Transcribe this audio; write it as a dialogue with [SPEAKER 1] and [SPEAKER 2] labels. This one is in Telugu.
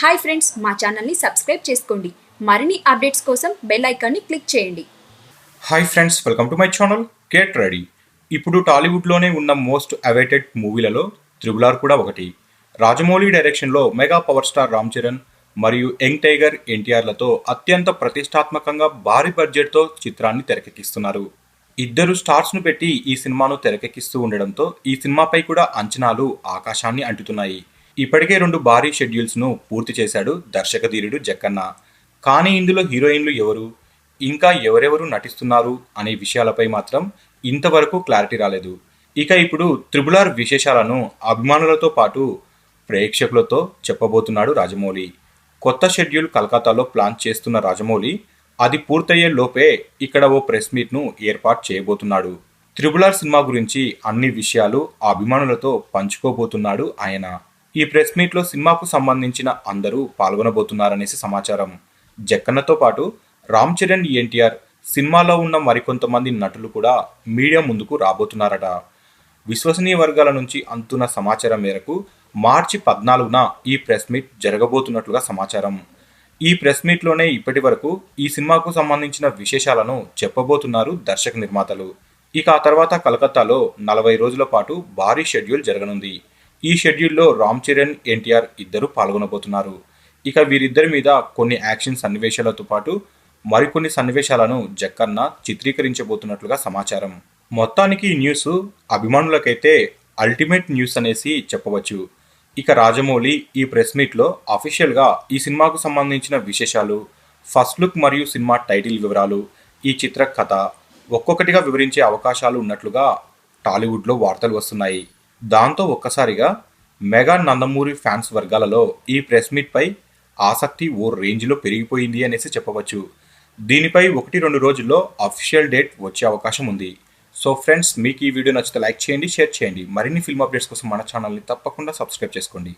[SPEAKER 1] హాయ్ ఫ్రెండ్స్ మా ఛానల్ని సబ్స్క్రైబ్ చేసుకోండి. మరిన్ని అప్డేట్స్ కోసం బెల్ ఐకాన్ని క్లిక్ చేయండి.
[SPEAKER 2] Hi friends welcome to my channel get ready ఇప్పుడు టాలీవుడ్లోనే ఉన్న మోస్ట్ అవైటెడ్ మూవీలలో త్రిబుల్ ఆర్ కూడా ఒకటి. రాజమౌళి డైరెక్షన్లో mega power star Ram Charan మరియు యంగ్ టైగర్ ఎన్టీఆర్లతో అత్యంత ప్రతిష్టాత్మకంగా భారీ బడ్జెట్తో చిత్రాన్ని తెరకెక్కిస్తున్నారు. ఇద్దరు స్టార్స్ను పెట్టి ఈ సినిమాను తెరకెక్కిస్తూ ఉండడంతో ఈ సినిమాపై కూడా అంచనాలు ఆకాశాన్ని అంటుతున్నాయి. ఇప్పటికే రెండు భారీ షెడ్యూల్స్ను పూర్తి చేశాడు దర్శకధీరుడు జక్కన్న. కానీ ఇందులో హీరోయిన్లు ఎవరు? ఇంకా ఎవరెవరు నటిస్తున్నారు అనే విషయాలపై మాత్రం ఇంతవరకు క్లారిటీ రాలేదు. ఇక ఇప్పుడు త్రిబుల్ ఆర్ విశేషాలను అభిమానులతో పాటు ప్రేక్షకులతో చెప్పబోతున్నాడు రాజమౌళి. కొత్త షెడ్యూల్ కలకత్తాలో ప్లాన్ చేస్తున్న రాజమౌళి అది పూర్తయ్యే లోపే ఇక్కడ ఓ ప్రెస్ మీట్ను ఏర్పాటు చేయబోతున్నాడు. త్రిబుల్ ఆర్ సినిమా గురించి అన్ని విషయాలు అభిమానులతో పంచుకోబోతున్నాడు ఆయన. ఈ ప్రెస్ మీట్లో సినిమాకు సంబంధించిన అందరూ పాల్గొనబోతున్నారనేసి సమాచారం. జక్కన్నతో పాటు రామ్ చరణ్ ఎన్టీఆర్ సినిమాలో ఉన్న మరికొంతమంది నటులు కూడా మీడియా ముందుకు రాబోతున్నారట. విశ్వసనీయ వర్గాల నుంచి అందుతున్న సమాచారం మేరకు మార్చి పద్నాలుగున ఈ ప్రెస్ మీట్ జరగబోతున్నట్లుగా సమాచారం. ఈ ప్రెస్ మీట్లోనే ఇప్పటి వరకు ఈ సినిమాకు సంబంధించిన విశేషాలను చెప్పబోతున్నారు దర్శక నిర్మాతలు. ఇక ఆ తర్వాత కలకత్తాలో నలభై రోజుల పాటు భారీ షెడ్యూల్ జరగనుంది. ఈ షెడ్యూల్లో రామ్ చరణ్ ఎన్టీఆర్ ఇద్దరు పాల్గొనబోతున్నారు. ఇక వీరిద్దరి మీద కొన్ని యాక్షన్ సన్నివేశాలతో పాటు మరికొన్ని సన్నివేశాలను జక్కన్న చిత్రీకరించబోతున్నట్లుగా సమాచారం. మొత్తానికి ఈ న్యూస్ అభిమానులకైతే అల్టిమేట్ న్యూస్ అనేసి చెప్పవచ్చు. ఇక రాజమౌళి ఈ ప్రెస్ మీట్లో అఫీషియల్గా ఈ సినిమాకు సంబంధించిన విశేషాలు ఫస్ట్ లుక్ మరియు సినిమా టైటిల్ వివరాలు ఈ చిత్ర కథ ఒక్కొక్కటిగా వివరించే అవకాశాలు ఉన్నట్లుగా టాలీవుడ్లో వార్తలు వస్తున్నాయి. దాంతో ఒక్కసారిగా మెగా నందమూరి ఫ్యాన్స్ వర్గాలలో ఈ ప్రెస్ మీట్పై ఆసక్తి ఓ రేంజ్లో పెరిగిపోయింది అనేసి చెప్పవచ్చు. దీనిపై ఒకటి రెండు రోజుల్లో అఫీషియల్ డేట్ వచ్చే అవకాశం ఉంది. సో ఫ్రెండ్స్ మీకు ఈ వీడియో నచ్చితే లైక్ చేయండి షేర్ చేయండి. మరిన్ని ఫిల్మ్ అప్డేట్స్ కోసం మన ఛానల్ని తప్పకుండా సబ్స్క్రైబ్ చేసుకోండి.